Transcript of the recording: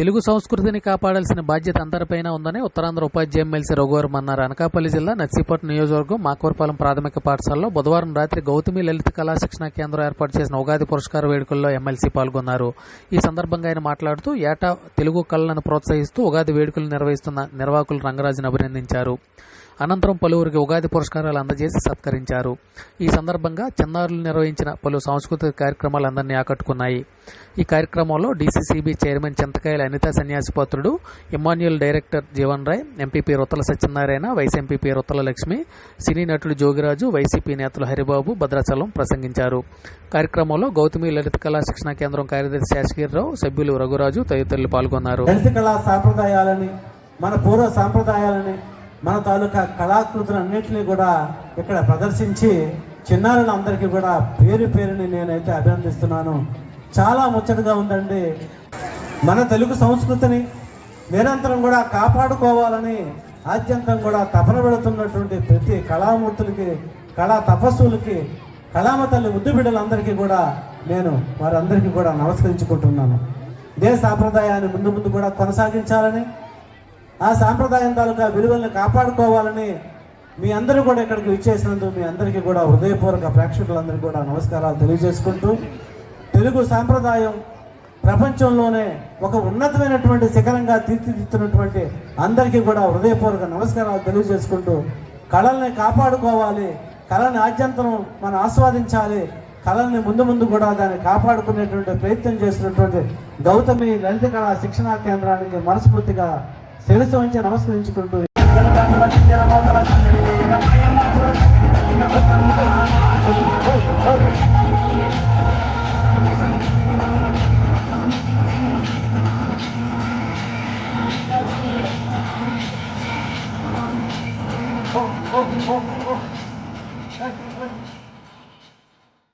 తెలుగు సంస్కృతిని కాపాడాల్సిన బాధ్యత అందరిపైన ఉందని ఉత్తరాంధ్ర ఉపాధ్యాయ ఎమ్మెల్సీ రఘువరం అన్నారు అనకాపల్లి జిల్లా నర్సీపట్నం నియోజకవర్గం మాకూర్పాలెం ప్రాథమిక పాఠశాలలో బుధవారం రాత్రి గౌతమి లలిత కళా శిక్షణ కేంద్రం ఏర్పాటు చేసిన ఉగాది పురస్కార వేడుకల్లో ఎమ్మెల్సీ పాల్గొన్నారు. ఈ సందర్భంగా ఆయన మాట్లాడుతూ ఏటా తెలుగు కళలను ప్రోత్సహిస్తూ ఉగాది వేడుకలు నిర్వహిస్తున్న నిర్వాహకులు రంగరాజును అభినందించారు. అనంతరం పలువురికి ఉగాది పురస్కారాలు అందజేసి సత్కరించారు. ఈ సందర్భంగా చిన్నారులు నిర్వహించిన పలు సాంస్కృతిక కార్యక్రమాలు అందరినీ ఆకట్టుకున్నాయి. ఈ కార్యక్రమంలో DCCB chairman Chintakayala Anitha Sanyasipatrudu Emmanuel director Jeevan Roy MPP Rottala Satyanarayana vice MPP Rottala Lakshmi cine నటుడు జోగిరాజు వైసీపీ నేతలు హరిబాబు భద్రాచలం ప్రసంగించారు. కార్యక్రమంలో గౌతమి లలిత కళా శిక్షణ కేంద్రం కార్యదర్శి శాసగిరిరావు సభ్యులు రఘురాజు తదితరులు పాల్గొన్నారు. దళిత కళా సాంప్రదాయాలని మన పూర్వ సాంప్రదాయాలని మన తాలూకా కళాకృతులన్నింటినీ కూడా ఇక్కడ ప్రదర్శించి చిన్నారులందరికీ కూడా పేరు పేరుని నేనైతే అభినందిస్తున్నాను. చాలా ముచ్చటగా ఉందండి. మన తెలుగు సంస్కృతిని నిరంతరం కూడా కాపాడుకోవాలని ఆద్యంతం కూడా తపన పెడుతున్నటువంటి ప్రతి కళామూర్తులకి కళా తపస్సులకి కళామ తల్లి ముద్దు బిడ్డలందరికీ కూడా నేను వారందరికీ కూడా నమస్కరించుకుంటున్నాను. ఇదే సాంప్రదాయాన్ని ముందు ముందు కూడా కొనసాగించాలని ఆ సాంప్రదాయం తాలూకా విలువలను కాపాడుకోవాలని మీ అందరూ కూడా ఇక్కడికి విచ్చేసినందుకు మీ అందరికీ కూడా హృదయపూర్వక ప్రేక్షకులందరికీ కూడా నమస్కారాలు తెలియజేసుకుంటూ తెలుగు సాంప్రదాయం ప్రపంచంలోనే ఒక ఉన్నతమైనటువంటి శిఖరంగా తీర్చిదిద్దుతున్నటువంటి అందరికీ కూడా హృదయపూర్వక నమస్కారాలు తెలియజేసుకుంటూ కళల్ని కాపాడుకోవాలి కళని ఆద్యంతం మనం ఆస్వాదించాలి కళల్ని ముందు ముందు కూడా దాన్ని కాపాడుకునేటువంటి ప్రయత్నం చేసినటువంటి గౌతమి లలిత కళా శిక్షణా కేంద్రానికి మనస్ఫూర్తిగా శిరస్సు వంచి నమస్కరించుకుంటూ 红包红包哎。